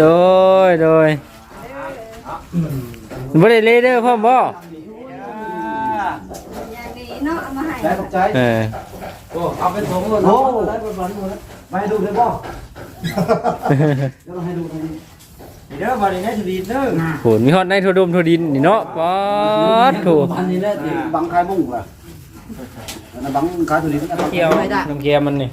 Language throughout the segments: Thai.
โดยโดยบ่ได้เลเด้อพ่อมบ่อย่างนี้เนาะเอามาให้ได้ขอบใจเออโอ้เอาไปส่งก่อนโอ้ได้บนวันหมดแล้วมาให้ดูเลยบ่เดี๋ยวเราให้ดูตรงนี้เดี๋ยวมาในนี้จะดีเด้อโหมีฮอดในโทดมโทดินนี่เนาะป๊อดโถพันนี้แหละบังคายบุ้งว่ะแล้วบังคายตัวนี้ก็เกี่ยวน้ำเกียมันนี่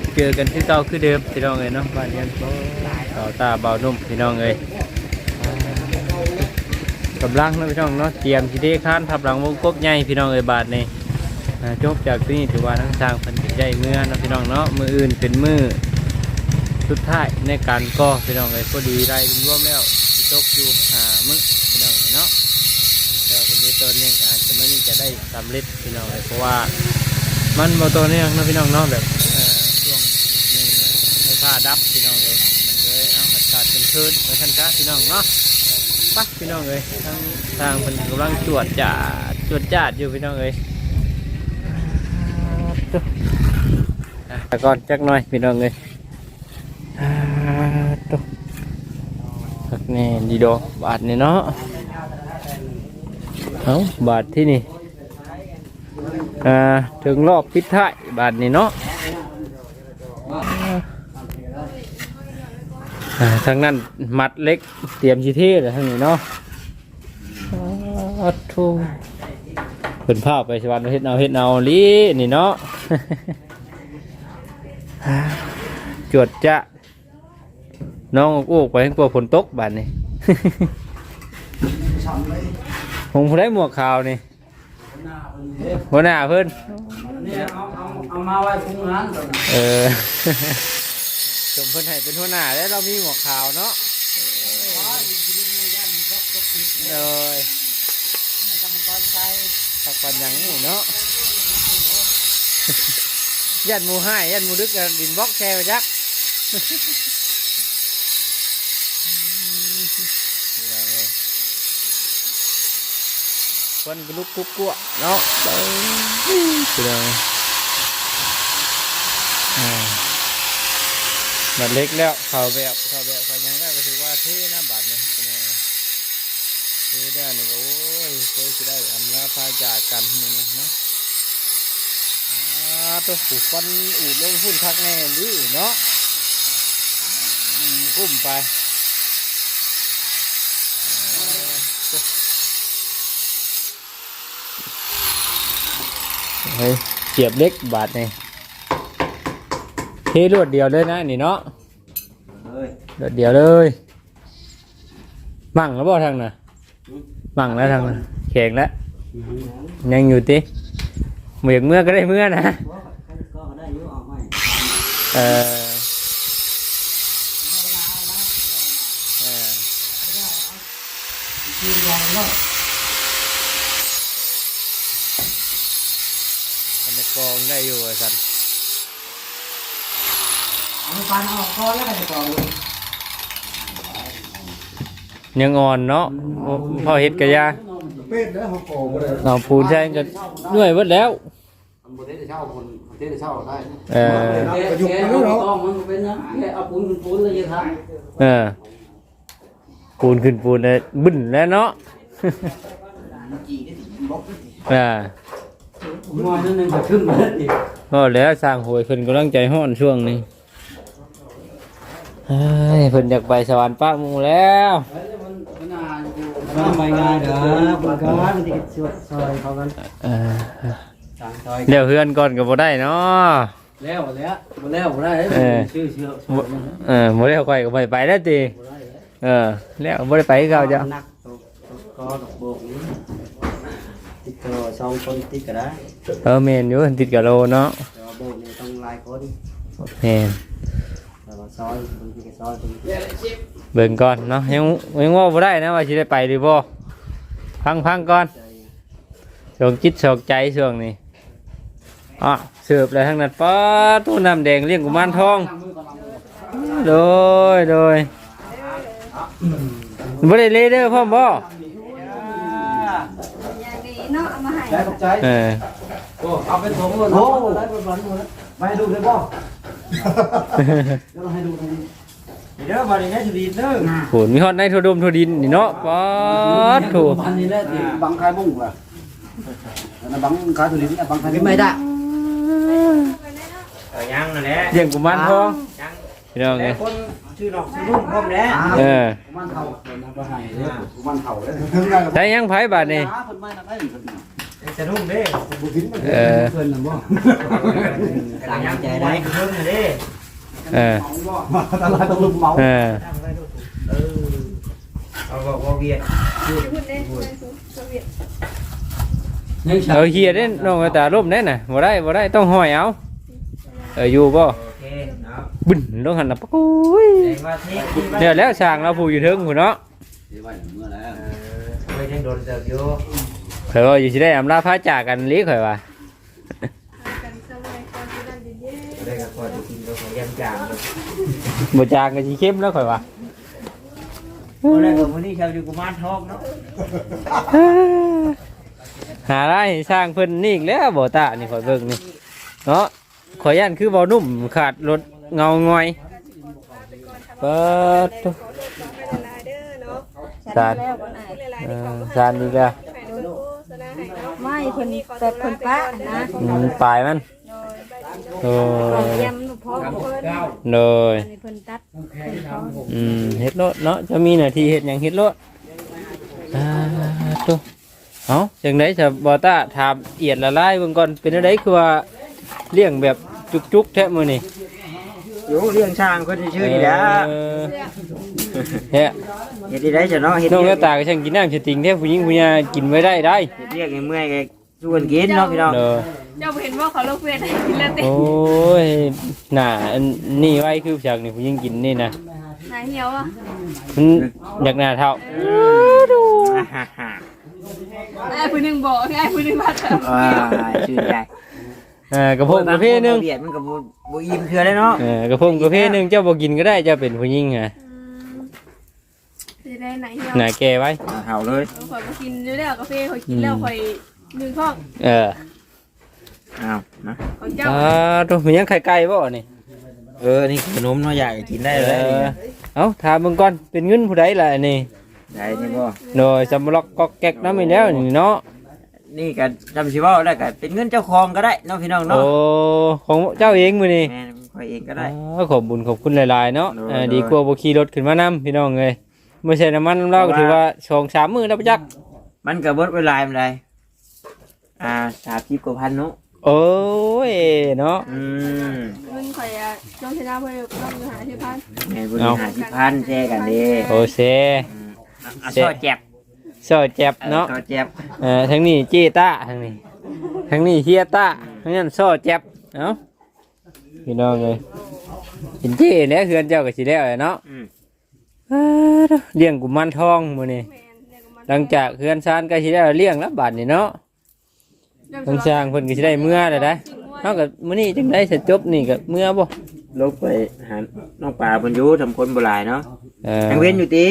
บเจอกันที่เก่าคือเดิมพี่น้องเอ้ยเนาะบ้านเรียนเก่าตาเบานุ่มพี่น้องเอ้ยกำลังนะพี่น้องเนาะเตรียมที่ได้ค้านทับหลังวงกบใหญ่พี่น้องเอ้ยบาทนี่จบจากที่นี่ถือว่าทั้งทางเป็นใหญ่เมื่อนะพี่น้องเนาะมืออื่นเป็นมือสุดท้ายในการก่อพี่น้องเอ้ยพอดีได้รวมแล้วจบอยู่หามือพี่น้องเนาะแต่คนนี้ตัวนี้อาจจะไม่นี่จะได้สำเร็จพี่น้องเอ้ยเพราะว่ามันโมตัวเนี่ยนะพี่น้องเนาะแบบเอ่อช่วงหนึ่งอะให้ผ้าดับพี่น้องเลยมันเลยเอาอากาศเป็นคืนไปทันจ้าพี่น้องเนาะไปพี่น้องเลยทางทางมันกำลังตรวจจ่าตรวจจาดอยู่พี่น้องเลยอะแต่ก่อนจักหน่อยพี่น้องเลยอ่าตุ๊พักแน่ดีดอกบาทนี่เนาะเอาบาทที่นี่อ่าถึงรอบพิดท้ายบาทนี้เนาะ อ่าทางนั้นมัดเล็กเตรียมชีเทเลยทางนี้เนาะอัดทูเป็นภาพไปชวันเฮ็ดเอาเฮ็ดเอาลีนี่เนาะ จวดจะ น้องอู้ไปให้กลัวฝนตกบาดนี้ผมผู้ได้หมวกขาวนี่หัวหน้าเพิ่นนี่เอาเอาเอามาไว้พุงร้านก่อนเออ สมเพิ่นให้เป็นหัวหน้าแล้วเรามีหมวกขาวเนาะเลยพักปันหยังนี่เนาะยันหมูให้ยันหมูดึกกันดินบล็อกแค่ไปจักนี่นะเลยคนกระลุกกุ๊กกัวเนาะไปเลยอ่า บัตรเล็กแล้วเขาแบบเขาแบบเขายังได้ก็ถือว่าเท่นะบัตรเนี่ยเป็นไงเท่ได้นี่ก็โอ้ยเคยจะได้อำนาจพาจากกันนี่เนาะอ่าตัวผูกฟันอูดเลงพุ่นคักแน่ดิเนาะกุ้มไปเฮ้ยเสียบเล็กบาทเนี่ย เทรวดเดียวเลยนะนี่เนาะเฮ้ยรวดเดียวเลยมั่งแล้วบ่ทางน่ะมั่งแล้วทางน่ะแข็งแล้วยังอยู่ติเมื่อเมื่อก็ได้เมื่อนะก็ได้อยู่ออกไหมเออเออกินยาแล้วมันจะกองได้อยู่ว่าสันเอาไปปันออกคอแล้วก็จะกรองเลยยังอ่อนเนาะโอ้พอเฮ็ดกะยาเป็ดแล้วเขาโกงเลยเอาปูนใช้กันเหนื่อยเบิดแล้วมันบ่ได้เช่าคนประเทศได้เช่าได้เออประยุกต์ไม่รู้เนาะมันเป็นนะแค่เอาปูนเป็นปูนเลยยังทเออปูนขึ้นปูนเลยบึ้นแล้วเนาะอ่าำมอนั่นนึงก็ขึ้นมาอีกก็แล้วสร้างหวยเพิ่นกำลังใจห้อนช่วงนี้ เฮ้ยเพิ่นอยากไปสวรรค์ป้าหมูแล้วมันไม่ง่ายเด้อคุณก็มันจะช่วยซอยเขากันเออต่างซอยเดี๋ยวเพื่อนก่อนก็บ่ได้เนาะแล้วแล้วบ่แล้วบ่ได้ชื่อเชื่อบ่เออบ่ได้ค่อยก็บ่ไปไปแล้วติเออแล้วบ่ได้ไปคือเก่าจ้ะนักก็ดอกโบกนี้ติดตัวสองคนติดก็ได้เออแม่นอยู่ติดกับโลเนาะแต่ว่าโบกนี่ต้องลายคนแม่นแต่ว่า ซอยบางทีก็ซอยบางทีเบิ่งก่อนเนาะยังยังว่าบ่ได้นะว่าสิได้ไปหรือบ่พังพังก่อนโชคจิตโชคใจช่วงนี้อะเสิร์ฟเลยทั้งนั้นป้าตู้น้ำแดงเลี้ยงกุมารทองโดยโดยบ่ได้เลยเด้อพ่อมบ่อย่างดีเนาะเอามาให้ใจขอบใจเออโอ้เอาไปส่งโอ้ได้ไปฝันหมด แล้วไปให้ดูได้บ่แล้วให้ดูทางนี้เด้อบาดนี้จะดีเด้อโหมีฮอดในโทดมโทดินนี่เนาะป๊าดโถพันนี้แหละที่บังคายมุ่งล่ะนะบังคายตัวนี้บังคายไม่ได้เออยังนั่นแหละเลี้ยงกุมารทองยังพี่น้องแต่เอ้ยคนชื่อน้องชื่อนุ่มพร้อมแล้วเออมันเท่ามันให้มันเท่าเลยใช้ยังไผบาดนี่ คนไม่นะได้คนจะนุ่มเด้บุกินมันเออเพิ่นน่ะบ่แต่ยังใจได้เพิ่มเด้เออมาตลาดต้องลุมเมาเออเออเอาบอกว่าเวียดพูดเด้โซเวียตยังเอาเฮียเด้น้องเอาตาลมแน่น่ะบ่ได้บ่ได้ต้องห้อยเอาเอออยู่บ่โอเคเนาะบึ้นลงหันน่ะปะกุยแจ้งว่าเทคที่บ้านเดี๋ยวแล้วสร้างเราผู้อยู่เทิงพุ่นเนาะไว้เมื่อแล้วเออไม่ยังโดนเติบอยู่ ข่อยว่าอยู่สิได้อำลาพาจากกันลีข่อยว่ากันสมัยก่อนที่นั่นเย็นได้กับพอจะกินก็ขอยังจางเลยบ่จากก็สิเข้มแล้วข่อยว่าพอได้กับวันนี้ชาวอยู่กุมารทองเนาะหาได้สร้างเพิ่นนี่อีกแล้วบ่ตานี่ข่อยเบิ่งนี่เนาะข่อยย่านคือบ่นุ่มขาดรถเงางอยเปิดตุ๊ขอโทษขอไม่ละลายเด้อเนาะสารแล้วบ่ได้ละลายเอที่อเขาสารดีแล้ว ให้เด้อโฆษณาให้ เนาะไม่คนแต่คนป้านะอืมปลายมันโดของยเยี่ยมพ่อเพิ่นโดยอันนี้เพิ่นตัดเพิ่นเขาอืมเฮ็ดรถเนาะจะมีหน้าที่เฮ็ดหยังเฮ็ดรถอ่าตุ๊เอ้าจังได๋จะบ่ตาถามเอียดละลายเบิ่งก่อนเป็นจังไดคือว่าเลี้ยงแบบจุกๆแท้มื้อนี้อยู่เลี้ยงช้างคนชื่อนี่แหละเออเฮ้ยเฮ็ดได้จะเนาะเฮ็ดน้องเรีกยระกตายก็ช่างกินน้ำสติงแท้ผู้หญิงผู้หญิงกินไว้ได้ได้ เฮ็ดเรียกให้เมื่อยก็ ชวนกินเนาะพี่น้องเด้อเจ้าเห็นว่าเขาลงเวียนให้กินแล้วเต้โอ้ยน่าอันนี่ไว้คือฉากนี่ผู้หญิงกินนี่นะหายเหี่ยวอะมันอยากหน้าเท่าไอ้ผู้หนึงบอกไอ้ผู้หนึงว่าจะอ่าชื่นใจเออกระพงกระเพหนึงเบียดมันก็บ่บ่อิ่มเทื่อได้เนาะเออกระพงกระเพหนึงเจ้าบ่กินก็ได้เจ้าเป็นผู้หญิงอะสิได้ไหนเหี่ยวหน้าแก่ไว้เอาเห่าเลยข่อยมากินอยู่แล้วกาแฟข่อยกินแล้วข่อย ยืนข้องเออเอานะของเจ้าอ่าตัวมันยังไข่ไก่บ่นี่ เออนี่ขนมเนาะอยากกินได้เอเลยอเอ้าถามมึงก่อนเป็นเงินผู้ใดล่ะอันนี่ได้นี่บ่โดยสำล็อกก็แก๊กน้ำอีแล้วนี่เนาะนี่ก็จำสิเว่าได้ก็เป็นเงินเจ้าของก็ได้เนาะพี่น้องโอ้เนาะของเจ้าเองมื้อนี้แม่นข่อยเองก็ได้ อ๋อขอบบุญขอบคุณหลายๆเนาะโดยเออโดย ดีกว่าบ่ขี่รถขึ้นมานำพี่น้องเอ้ยไม่ใช่น้ำมันน้ำเหล้าก็ถือว่าสองสามมื้อแล้วปะจักมันก็เบิดเวลามันได้ อ่า30กว่าพันเนาะโอ้ยเนาะ อืมเงินข่อยอะจ้องชนะเพื่อนต้องหาที่พันแม่นบ่ได้หาสิพันแชร์กันเด้โอเซอืมอะซอยแจ็บซอยเจ็บเนาะ ซอยแจ็บเออทั้งนี้เจต้าทั้งนี้ทั้งนี้เฮียต้าทั้งนั้นซอยเจ็บเนาะพี่น้องเอ้ยเป็นเจ้แล้วเฮือนเจ้าก็สิแล้วแหละเนาะอืมอ้าวเลี้ยงกุมารทองมื้อนี้แมนเรียกมันหลังจากเฮือนซานก็สิได้เลี้ยงแล้วบัดนี้เนาะ ทางสร้างเพิ่นก็สิได้เมื่อแล้วได้เฮาก็มื้อนี้จังได้สิจบนี่ก็เมื่อบ่ลบไปหาน้องปลาเพิ่นอยู่ทำคนบ่หลายเนาะเออยังเว้นอยู่ติ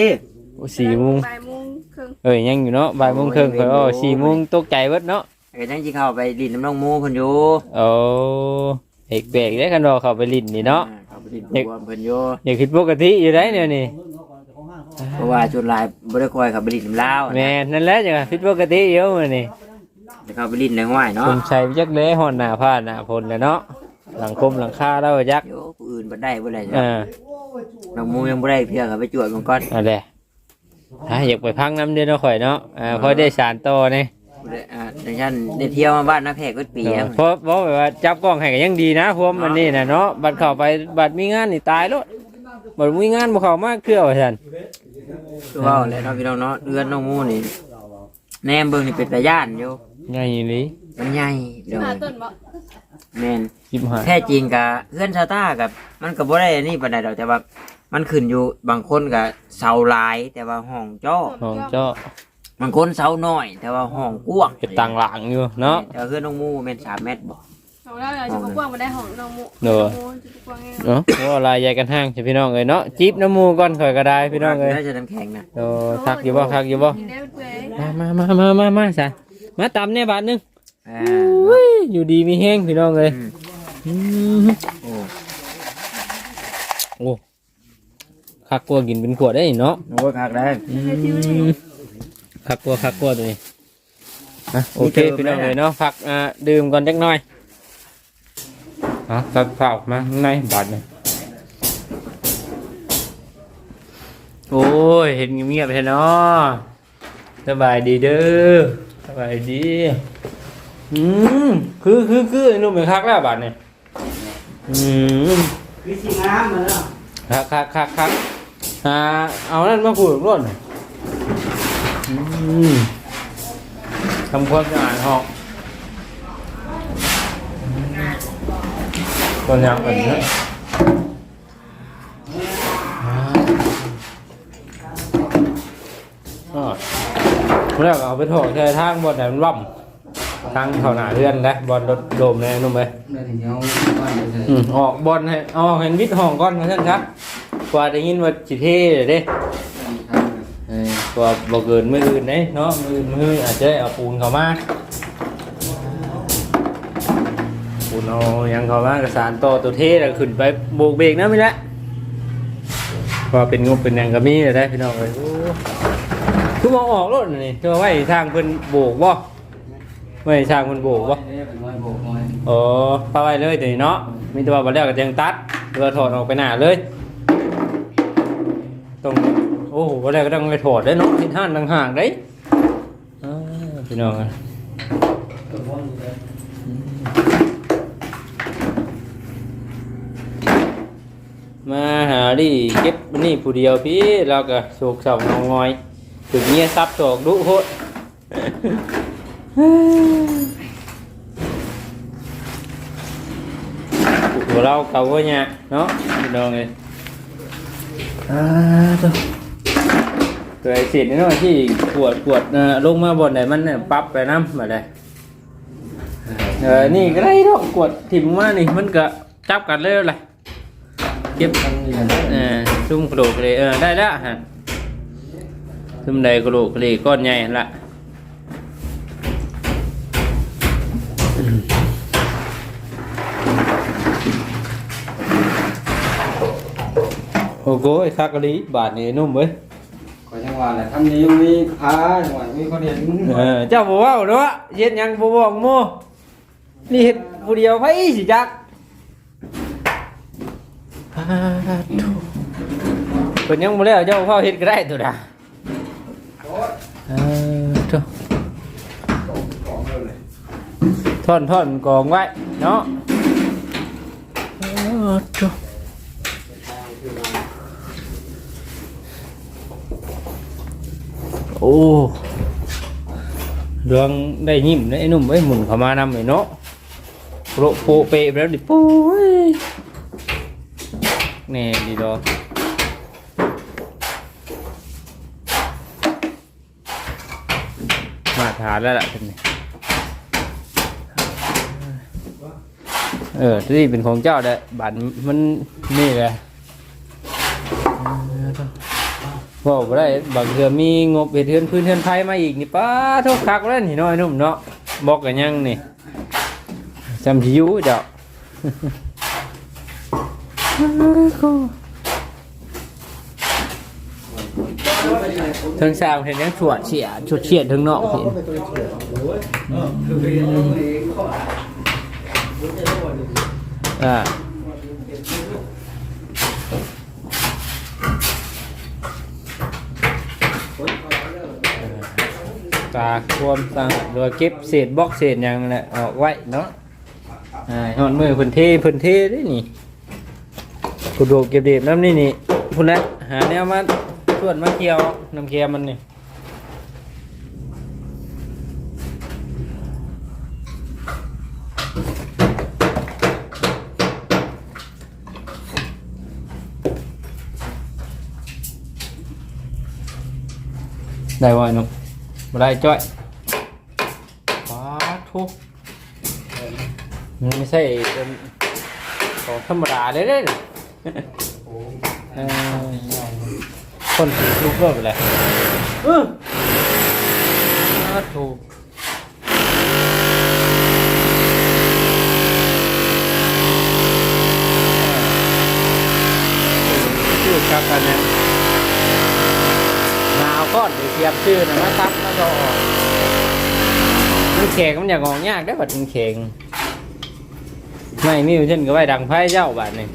โอ้สี่โมงบ่ายโมงครึ่งเอ้ยยังอยู่เนาะบ่ายโมงครึ่งข่อยอ้อสี่โมงตกใจเบิดเนาะก็ยังสิเข้าไปดินน้ำน้องหมูเพิ่นอยู่โอ้เอกเบรกได้กันดอกเข้าไปลิ้นนี่เนาะอ่เข้าไปดินรวมเพิ่นอยู่อย่าคิดปกติอยู่ได้เนี่ยนี่เพราะว่าจุดหลายบ่ได้คอยเข้าไปดินน้ำลาวแม่นั่นแหละจังผิดปกติเยอะมื้อนี่ จะเข้าไปดินในห้วยเนาะคนใช้จักเละฮอนหน้าผ้าหน้าฝนแล้วเนาะหลังคมหลังคาแล้วจักโยผู้อื่นบ่ได้บ่ได้เออน้องหมูยังบ่ได้เพียงเข้าไปจวดมันก่อนนั่นแหละถ้าอยากไปพักน้ำเดือนเนาะข่อยเนาะอ่าพอได้สารต่อนี่บ่ได้อ่าในชั้นได้เที่ยวมาบ้านนักแขกก็ปีแล้วเพราะเพราะแบบว่าจับกล้องให้ก็ยังดีนะพวกมันนี่นะเนาะบัดเข้าไปบัดมีงานนี่ตายแล้วบัดมีงานบ่เข้ามาเครือว่าซั่นคือว่าแล้วเนาะพี่น้องเนาะเดือนน้องหมูนี่แนมเบิ่งนี่เป็นตาย่านอยู่ ใหญ่อีหลีมันใหญ่เดี๋ยวหาต้นบ่แม่น15แท้จริงกะเพื่อนชาวต้ากับมันก็บ่ได้อันนี่ปานใดดอกแต่ว่า มันขึ้นอยู่บางคนก็เสาหลาย แต่ว่าห้องจ้อของเจ้ามันคนเสาน้อย แต่ว่าห้องกว้างเฮ็ดต่างหลังอยู่เนาะแต่คือน้องหมูแม่น3เมตรบ่ของเราเราจะกว้างมาได้ของน้องมุเด้อโอ้จะกว้างไงเนาะว่าลายใหญ่กันห้างใช่พี่น้องเอ้ยเนาะจีบน้ำหมูก่อนข่อยก็ได้พี่น้องเอ้ยน่าจะน้ำแข็งนะโอ้คักอยู่บ่คักอยู่บ่กินได้เปื่อยมามามามามามาซะ มาตำเนี่ยบาทหนึงอ่าอุ้ยอยู่ดีมีแห้งพี่น้องเอ้ยอืมอืมโอ้โอ้คักกลัวกินเป็นขวดได้เนาะโหคักได้ อืมคักกลัวคักกลัวตัวนี้อะโอเคพี่น้องเอ้ยเนาะพักอ่าดื่มก่อนจักหน่อยอะตัดเผามาข้างในบาทหนึงโอ้ยเห็นเงียบๆแท้เนาะสบายดีเด้อส บายดี อืมคือคือคือไอ้หนุ่มเป็นคักแล้วบาทเนี่ยอืมคือสิงามมาแล้วคักคักคักคักอ่าเอานั่นมาขูดร่นอืมทำความสะอาดห้องตัวอย่างแบบนี้ แล้วก็เอาไปถอกใช้ทางบนไหนมันล่ำทางเขาหนาเรือนนะบอลรถโดมเลยนุ่มไปได้ถึงเอาบ้านเลยอืมออกบอลให้เอาเห็นวิทย์ห้องก่อนมาท่านครับกว่าได้ยินว่าจิเท่เลยเด้เออกว่าบ่เกินมืออื่นเด้เนาะมืออื่นมืออาจจะเอาปูนเข้ามาปูนเอาหยังเข้ามากระสานต่อตัวเท่แล้วขึ้นไปโบกเบรกนะไม่ละก็เป็นงบเป็นหยังก็มีเลยได้พี่น้องเลยโอ้ คือมองออกรถนี่คือไว้ทางเพิ่นโบกบ่ไว้ทางเพิ่นโบกบ่เป็นน้อยโบกน้อยโอ้ปาไว้เลยตัวนี้เนาะมีแตัวาบัดแล้วก็ยังตัดเรือถอดออกไปหน้าเลยตรงโอ้บัดแล้วก็ต้องไปถอดได้เนาะที่ท่านต่างหากได้อ่าพี่น้องมาหาดิเก็บนี่ผู้เดียวพี่เราก็โศกเศร้าเงางอย ถึงเมียซับโศกดุโหด của เรา cầu với nhà nó đồ này à thôi rồi xịt nó chỉ cuột cuột à, lung mà bột này มันเนี่ยปรับไปน้ำมาเลยเออนี่ก็ได้ดอกกวดถิ่มมานี่มันก็จับกันเลยเลยเก็บตั้งนี่นะเออซุ่มกระโดดเลยเออได้แล้วฮะ ซุ่มใดกระโดดเลยก้อนใหญ่หั่นละโอ้โหไอ้คักกะลีบาทนี่นุ่มเว้ยก็ยังว่าแหละทำนี้ยังมีพาหน่อยมีคนเห็นเออเจ้าบอกว่าเนาะเฮ็ดหยังบ่บอกโมนี่เฮ็ดผู้เดียวไผสิจักพาธุเพิ่นยังบ่แล้วเจ้าเข้าเฮ็ดก็ได้ตัวดาเออธุ ท่อนท่อนกองไว้เนาะเออธุโอ้เรื่องได้ยิ้มได้ไอ้หนุ่มไอ้ยหมุน เออที่นี่เป็นของเจ้าเด้อบัตรมันนี่แหละบอกบ่ได้บางเทื่อมีงบเฮ็ดเทือนพื้นเทือนไผมาอีกนี่ป้าโทษคักแล้วนี่น้อยนุ่มเนาะบอกกันยังนี่จำสิอยู่เจ้าทั้งสามเห็นยังฉวดเฉียฉวดเฉียดทั้งนอกเห็น อ่าตาความสะอาดโดยเก็บเศษบล็อกเศษหยังนั่นแหละออกไว้เนาะอ่าหอนมือพิ่นเทเพิ่นเทได้นี่กูโดดเก็บเด็บน้ำนี่นี่พุ่นละหาแนวมาส่วนมาเกี่ยวน้ำเคียมันนี่ ได้ไว้เนาะบ่ได้จ้อยว้าทุกมันไม่ใช่เป็นของธรรมดาเลยเด้อเออคนถือลูกเลิกไปเลยเออว้าทุกชื่อกักกันเนี่ยหนาวก้อน เดี๋ยบชื่อนะมาตับมาต่อมันแข็งมันอยากงองยากได้บัดมันแข็งไม่มีอยู่เช่นก็ไว้ดังไพ่เจ้าบาดนี่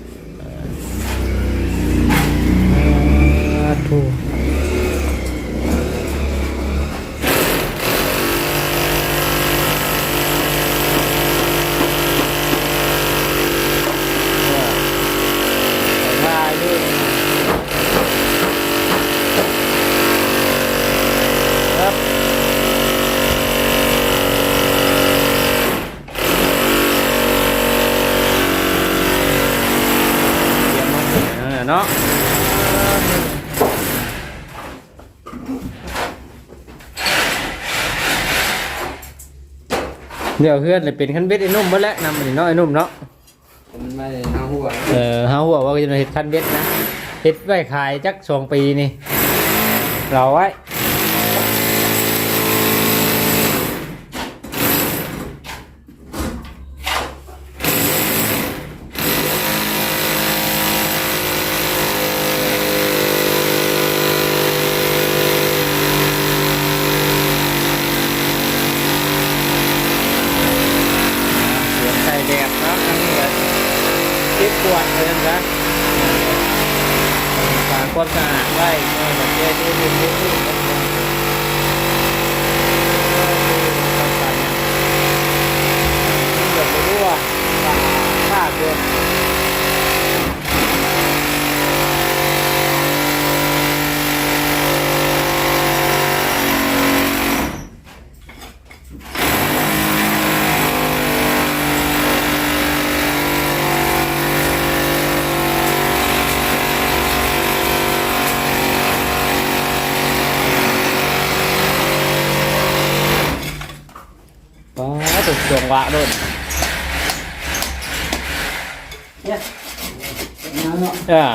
ถูกมาอยู่ครับ เตรียมมาเออเนาะ เดี๋ยวเพื่อนเลยเป็นขั้นเบ็ดไอ้นุ่มเมื่อแล้วนำมันนี่เนาะไอ้นุ่มเนาะมันไม่ได้เอาหัวเออเฮาหัวว่าจะมาเห็ดขั้นเบ็ดนะเห็ดไว้ขายจักสองปีนี่เราไว้เสียงใส่แดดเนาะทั้งนี้เลยเก็บปวดเลยนะฝากความสะอาดไว้ไม่ให้มันเจ๊ที่ดินที่ที่มันลงเออคือความสะอาดเนี่ยเกิดไม่รู้ว่าฝาผ้าเกิน จงวะรุ่นเออ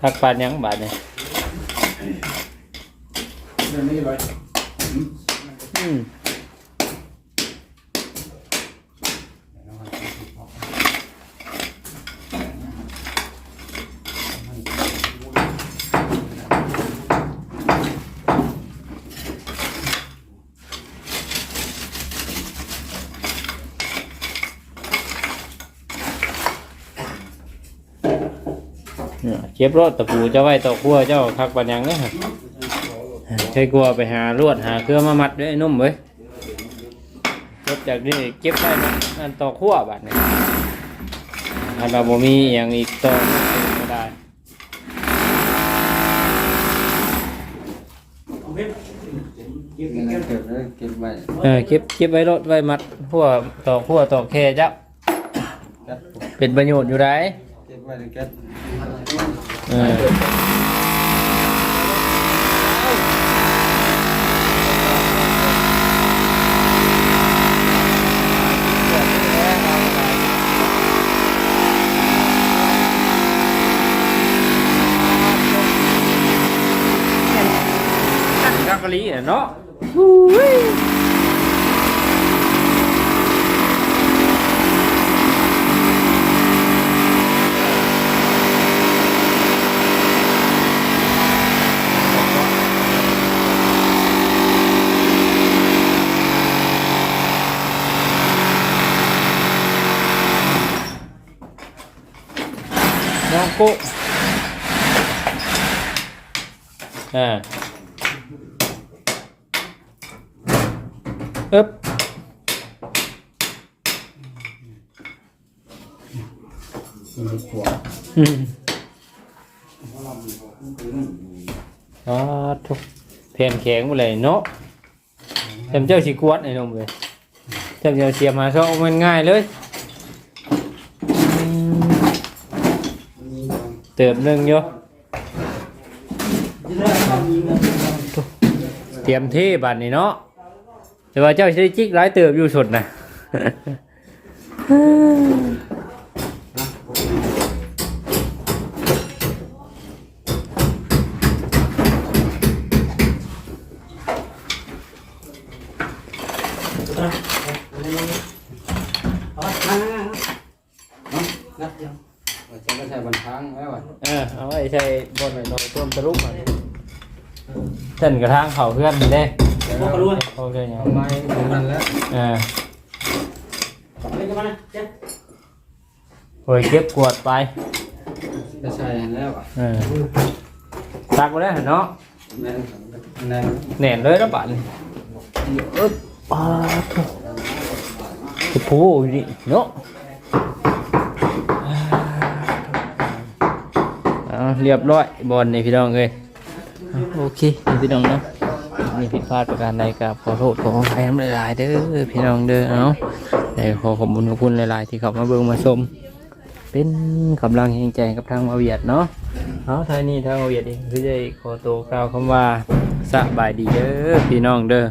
ทักปานยังบาดเนี่ย เดี๋ยวนี้ไป อืม เนี่ยเจ็บรถตะปูเจ้าไว้ตะกัวเจ้าทักปานยังเนี่ยใช่กลัวไปหาลวดหาเครื่องมามัดด้วยนุ่มเว้ยรถจากนี้เก็บได้นะนั่นต่อขั้วบาดเนี่ยถ้าเราบ่มีอย่างอีกต่อไม่ได้เก็บไว้เออเก็บเก็บไว้รถไว้มัดขั้วต่อขั้วต่อแค่จ้าเก็บเป็นประโยชน์อยู่ได้เก็บไว้เก็บ เออกักกะลีน่ะเนาะ น้องกุอ่าอึ๊บอืมอ๋อทุกแผ่นแข็งหมดเลยเเติมหนึ่งอยู่ตรียมเทบัดนี่เนาะแต่ว่าเจ้าชิจิกหลายเติบอยู่สุดนะ งัดยังจะไม่ใช่บันทางแล้วอะ เออเอาไว้ใช้บนไว้นอนต้มตะลุกก่อนเส้ นกระทางเขาเพื่อนนี่เด้พวกกระลุยโอเคเนี่ยทำไมถึงนั้นแล้วเออเล่นกันมานะเจ๊โอ้ยเก็บกวาดไปจะใช่แล้วอะเออตักไปแล้วเนาะแม่นแน่นแหน่นเลยแล้วบัดนี้อึ๊บปาทุกผู้นี่เนาะเอาเรียบร้อยบอลนี่พี่น้องเลยเอา โอเคพี่น้องเนาะมีผิดพลาดประการใดกับขอโทษขออภัยน้ำหลายๆเด้อพี่น้องเด้อเนาแต่ขอขอบคุณขอบคุณหลายๆที่เข้ามาเบิ่งมาชมเป็นกำลังแห่งใจกับทางมาเวียดเนาะเอาทายนี้ทางมาเวียดเองคือจะขอตัวกล่าวคำว่าสบายดีเด้อพี่น้องเด้อ